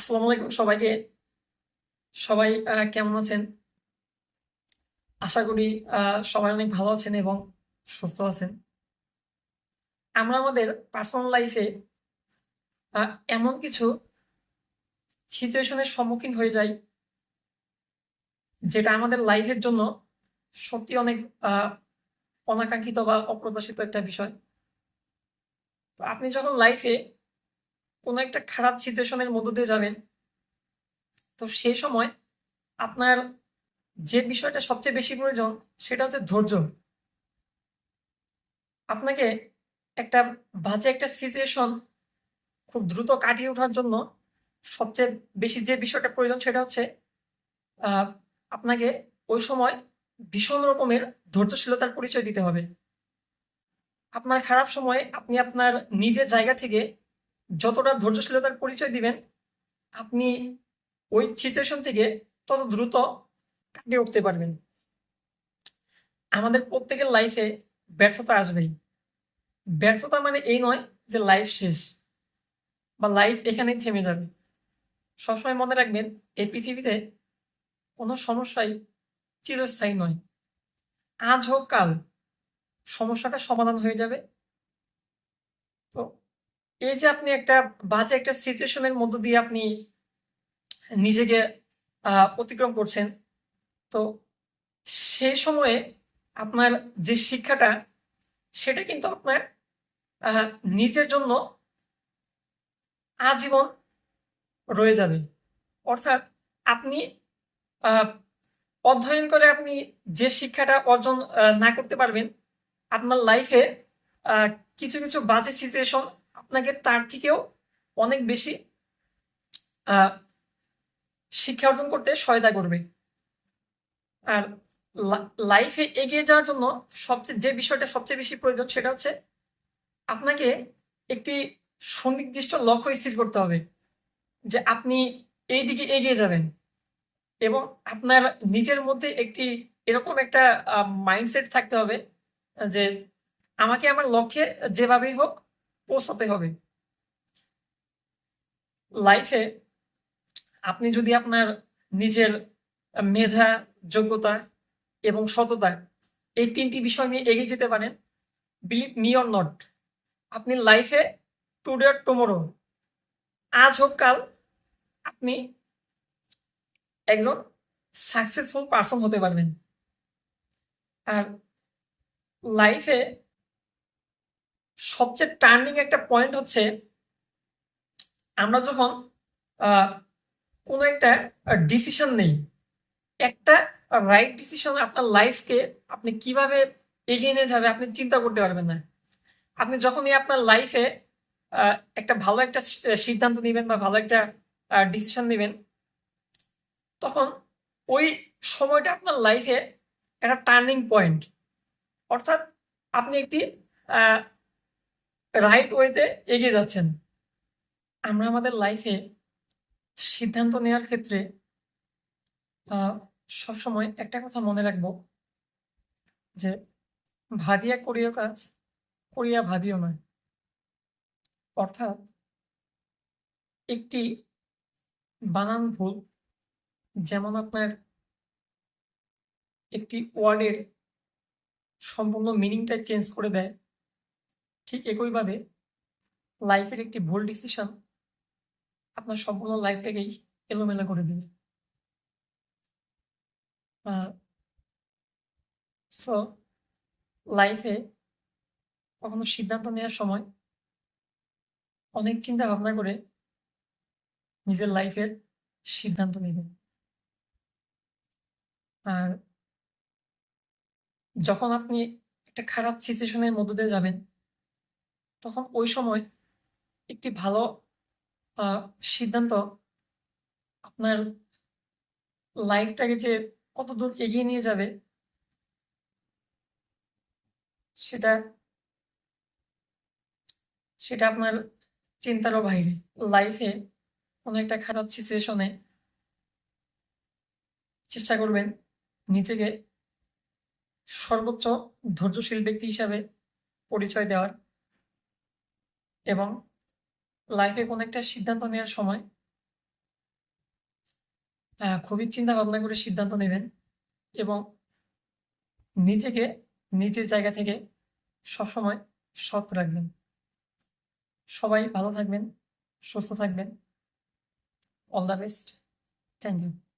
আসসালামু আলাইকুম সবাইকে। সবাই কেমন আছেন? আশা করি সবাই অনেক ভালো আছেন এবং সুস্থ আছেন। আমরা আমাদের পার্সোনাল লাইফে এমন কিছু সিচুয়েশনের সম্মুখীন হয়ে যাই, যেটা আমাদের লাইফের জন্য সত্যি অনেক অনাকাঙ্ক্ষিত বা অপ্রত্যাশিত একটা বিষয়। তো আপনি যখন লাইফে কোনো একটা খারাপ সিচুয়েশনের মধ্য দিয়ে যাবেন। তো সেই সময় আপনার যে বিষয়টা সবচেয়ে বেশি প্রয়োজন সেটা হচ্ছে ধৈর্য। আপনাকে একটা বাজে একটা সিচুয়েশন খুব দ্রুত কাটিয়ে ওঠার জন্য সবচেয়ে বেশি যে বিষয়টা প্রয়োজন সেটা হচ্ছে আপনাকে ওই সময় ভীষণ রকমের ধৈর্যশীলতার পরিচয় দিতে হবে। আপনার খারাপ সময়ে আপনি আপনার নিজের জায়গা থেকে যতটা ধৈর্যশীলতার পরিচয় দিবেন, আপনি ওই সিচুয়েশন থেকে তত দ্রুত কাটিয়ে উঠতে পারবেন। আমাদের প্রত্যেকের লাইফে ব্যর্থতা আসবেই। ব্যর্থতা মানে এই নয় যে লাইফ শেষ বা লাইফ এখানেই থেমে যাবে। সবসময় মনে রাখবেন, এই পৃথিবীতে কোনো সমস্যাই চিরস্থায়ী নয়। আজ হোক কাল, সমস্যাটা সমাধান হয়ে যাবে। এই যে আপনি একটা বাজে একটা সিচুয়েশনের মধ্য দিয়ে আপনি নিজেকে অতিক্রম করছেন, তো সেই সময়ে আপনার যে শিক্ষাটা, সেটা কিন্তু আপনার নিজের জন্য আজীবন রয়ে যাবে। অর্থাৎ আপনি অধ্যয়ন করে আপনি যে শিক্ষাটা অর্জন না করতে পারবেন, আপনার লাইফে কিছু কিছু বাজে সিচুয়েশন আপনাকে তার থেকেও অনেক বেশি শিক্ষা অর্জন করতে সহায়তা করবে। আর লাইফে এগিয়ে যাওয়ার জন্য সবচেয়ে, যে বিষয়টা সবচেয়ে বেশি প্রয়োজন সেটা হচ্ছে আপনাকে একটি সুনির্দিষ্ট লক্ষ্য স্থির করতে হবে যে আপনি এই দিকে এগিয়ে যাবেন এবং আপনার নিজের মধ্যে একটি এরকম একটা মাইন্ডসেট থাকতে হবে যে আমাকে আমার লক্ষ্যে যেভাবেই হোক পৌঁছাতে হবে। লাইফে আপনি যদি আপনার নিজের মেধা, যোগ্যতা এবং সততা এই তিনটি বিষয় নিয়ে এগিয়ে যেতে পারেন বিলিভ মি অর নট আপনি লাইফে টুডে অর টুমোরো আজ হোক কাল, আপনি একজন সাকসেসফুল পার্সন হতে পারবেন। আর লাইফে সবচেয়ে টার্নিং একটা পয়েন্ট হচ্ছে, আমরা যখন কোনো একটা ডিসিশন নেই, একটা রাইট ডিসিশন আপনার লাইফকে আপনি কীভাবে এগিয়ে নিয়ে যাবে আপনি চিন্তা করতে পারবেন না। আপনি যখনই আপনার লাইফে একটা ভালো একটা সিদ্ধান্ত নেবেন বা ভালো একটা ডিসিশন নেবেন, তখন ওই সময়টা আপনার লাইফে একটা টার্নিং পয়েন্ট অর্থাৎ আপনি একটি রাইট ওয়েতে এগিয়ে যাচ্ছেন। আমরা আমাদের লাইফে সিদ্ধান্ত নেওয়ার ক্ষেত্রে সবসময় একটা কথা মনে রাখব যে ভাবিয়া করিও কাজ, করিয়া ভাবিও নয়। অর্থাৎ একটি বানান ভুল, যেমন আপনার একটি ওয়ার্ডের সম্পূর্ণ মিনিংটা চেঞ্জ করে দেয় ঠিক একইভাবে লাইফের একটি ভুল ডিসিশন আপনার সম্পূর্ণ লাইফটাকেই এলোমেলো করে দেবে। সো লাইফে কখনো সিদ্ধান্ত নেওয়ার সময় অনেক চিন্তা ভাবনা করে নিজের লাইফের সিদ্ধান্ত নেবেন। আর যখন আপনি একটা খারাপ সিচুয়েশনের মধ্য দিয়ে যাবেন তখন ওই সময় একটি ভালো সিদ্ধান্ত আপনার লাইফটাকে যে কত দূর এগিয়ে নিয়ে যাবে, সেটা সেটা আপনার চিন্তারও বাইরে। লাইফে কোনো একটা খারাপ সিচুয়েশনে চেষ্টা করবেন নিজেকে সর্বোচ্চ ধৈর্যশীল ব্যক্তি হিসাবে পরিচয় দেওয়ার। এবং লাইফে কোনো একটা সিদ্ধান্ত নেওয়ার সময় খুবই চিন্তা ভাবনা করে সিদ্ধান্ত নেবেন এবং নিজেকে নিজের জায়গা থেকে সবসময় সৎ রাখবেন। সবাই ভালো থাকবেন, সুস্থ থাকবেন। All the best thank you